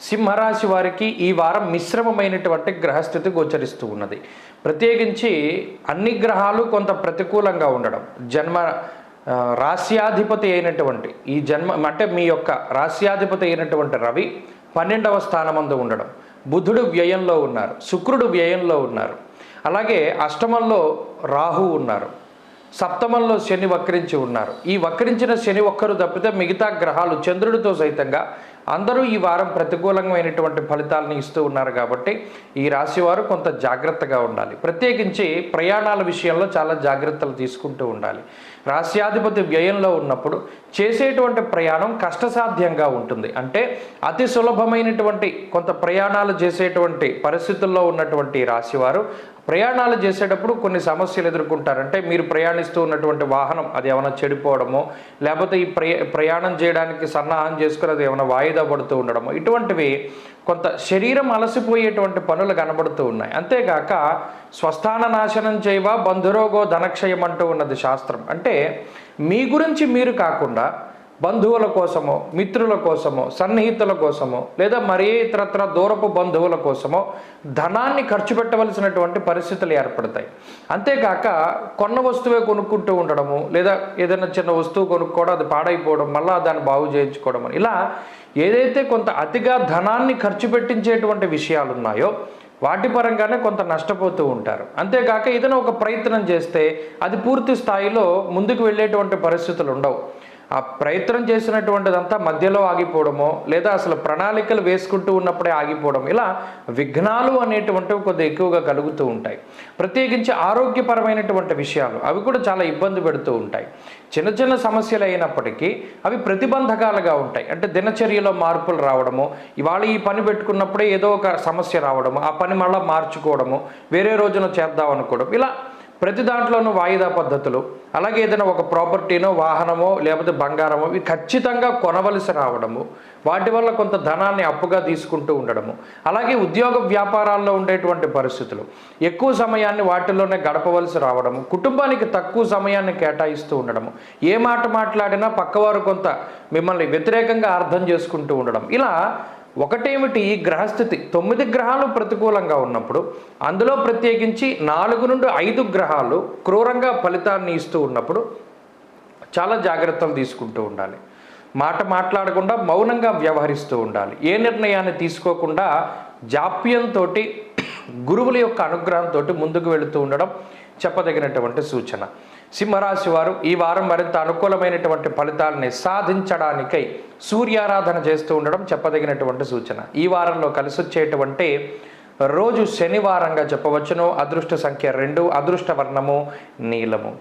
సింహరాశి వారికి ఈ వారం మిశ్రమమైనటువంటి గ్రహస్థితి గోచరిస్తూ ఉన్నది. ప్రత్యేకించి అన్ని గ్రహాలు కొంత ప్రతికూలంగా ఉండడం. జన్మ రాస్యాధిపతి అయినటువంటి ఈ జన్మ అంటే మీ యొక్క రాస్యాధిపతి అయినటువంటి రవి పన్నెండవ స్థానమందు ఉండడం. బుధుడు వ్యయంలో ఉన్నారు. శుక్రుడు వ్యయంలో ఉన్నారు. అలాగే అష్టమంలో రాహు ఉన్నారు. సప్తమంలో శని వక్రించి ఉన్నారు. ఈ వక్రించిన శని ఒక్కరు తప్పితే మిగతా గ్రహాలు చంద్రుడితో సైతంగా అందరూ ఈ వారం ప్రతికూలమైనటువంటి ఫలితాలను ఇస్తూ ఉన్నారు కాబట్టి ఈ రాశి వారు కొంత జాగ్రత్తగా ఉండాలి. ప్రత్యేకించి ప్రయాణాల విషయంలో చాలా జాగ్రత్తలు తీసుకుంటూ ఉండాలి. రాశ్యాధిపతి వ్యయంలో ఉన్నప్పుడు చేసేటువంటి ప్రయాణం కష్టసాధ్యంగా ఉంటుంది. అంటే అతి సులభమైనటువంటి కొంత ప్రయాణాలు చేసేటువంటి పరిస్థితుల్లో ఉన్నటువంటి రాశివారు ప్రయాణాలు చేసేటప్పుడు కొన్ని సమస్యలు ఎదుర్కొంటారు. అంటే మీరు ప్రయాణిస్తూ ఉన్నటువంటి వాహనం అది ఏమైనా చెడిపోవడమో లేకపోతే ఈ ప్రయ ప్రయాణం చేయడానికి సన్నాహం చేసుకుని అది ఏమైనా వాయిదా పడుతూ ఉండడమో ఇటువంటివి కొంత శరీరం అలసిపోయేటువంటి పనులు కనబడుతూ ఉన్నాయి. అంతేగాక స్వస్థాన నాశనం చేయవా బంధురోగో ధనక్షయం అంటూ ఉన్నది శాస్త్రం. అంటే మీ గురించి మీరు కాకుండా బంధువుల కోసమో మిత్రుల కోసమో సన్నిహితుల కోసమో లేదా మరే ఇతరత్ర దూరపు బంధువుల కోసమో ధనాన్ని ఖర్చు పెట్టవలసినటువంటి పరిస్థితులు ఏర్పడతాయి. అంతేకాక కొన్న వస్తువే కొనుక్కుంటూ ఉండడము లేదా ఏదైనా చిన్న వస్తువు కొనుక్కోవడం అది పాడైపోవడం మళ్ళీ దాన్ని బాగు చేయించుకోవడం ఇలా ఏదైతే కొంత అతిగా ధనాన్ని ఖర్చు పెట్టించేటువంటి విషయాలు ఉన్నాయో వాటి పరంగానే కొంత నష్టపోతూ ఉంటారు. అంతేకాక ఏదైనా ఒక ప్రయత్నం చేస్తే అది పూర్తి స్థాయిలో ముందుకు వెళ్ళేటువంటి పరిస్థితులు ఉండవు. ఆ ప్రయత్నం చేసినటువంటిదంతా మధ్యలో ఆగిపోవడమో లేదా అసలు ప్రణాళికలు వేసుకుంటూ ఉన్నప్పుడే ఆగిపోవడం ఇలా విఘ్నాలు అనేటువంటివి కొద్దిగా ఎక్కువగా కలుగుతూ ఉంటాయి. ప్రత్యేకించి ఆరోగ్యపరమైనటువంటి విషయాలు అవి కూడా చాలా ఇబ్బంది పెడుతూ ఉంటాయి. చిన్న చిన్న సమస్యలు అయినప్పటికీ అవి ప్రతిబంధకాలుగా ఉంటాయి. అంటే దినచర్యలో మార్పులు రావడము ఇవాళ ఈ పని పెట్టుకున్నప్పుడే ఏదో ఒక సమస్య రావడము ఆ పని మళ్ళీ మార్చుకోవడము వేరే రోజున చేద్దాం అనుకోవడం ఇలా ప్రతి దాంట్లోనూ వాయిదా పద్ధతులు. అలాగే ఏదైనా ఒక ప్రాపర్టీనో వాహనమో లేకపోతే బంగారమో ఇవి ఖచ్చితంగా కొనవలసి రావడము. వాటి వల్ల కొంత ధనాన్ని అప్పుగా తీసుకుంటూ ఉండడము. అలాగే ఉద్యోగ వ్యాపారాల్లో ఉండేటువంటి పరిస్థితులు. ఎక్కువ సమయాన్ని వాటిల్లోనే గడపవలసి రావడము. కుటుంబానికి తక్కువ సమయాన్ని కేటాయిస్తూ ఉండడము. ఏ మాట మాట్లాడినా పక్కవారు కొంత మిమ్మల్ని వ్యతిరేకంగా అర్థం చేసుకుంటూ ఉండడం. ఇలా ఒకటేమిటి ఈ గ్రహస్థితి? తొమ్మిది గ్రహాలు ప్రతికూలంగా ఉన్నప్పుడు అందులో ప్రత్యేకించి నాలుగు నుండి ఐదు గ్రహాలు క్రూరంగా ఫలితాన్ని ఇస్తూ ఉన్నప్పుడు చాలా జాగ్రత్తలు తీసుకుంటూ ఉండాలి. మాట మాట్లాడకుండా మౌనంగా వ్యవహరిస్తూ ఉండాలి. ఏ నిర్ణయాన్ని తీసుకోకుండా జాప్యంతో గురువుల యొక్క అనుగ్రహంతో ముందుకు వెళుతూ ఉండడం చెప్పదగినటువంటి సూచన. సింహరాశి వారు ఈ వారం మరింత అనుకూలమైనటువంటి ఫలితాలని సాధించడానికై సూర్యారాధన చేస్తూ ఉండడం చెప్పదగినటువంటి సూచన. ఈ వారంలో కలిసి వచ్చేటువంటి రోజు శనివారంగా చెప్పవచ్చును. అదృష్ట సంఖ్య రెండు అదృష్ట వర్ణము నీలము.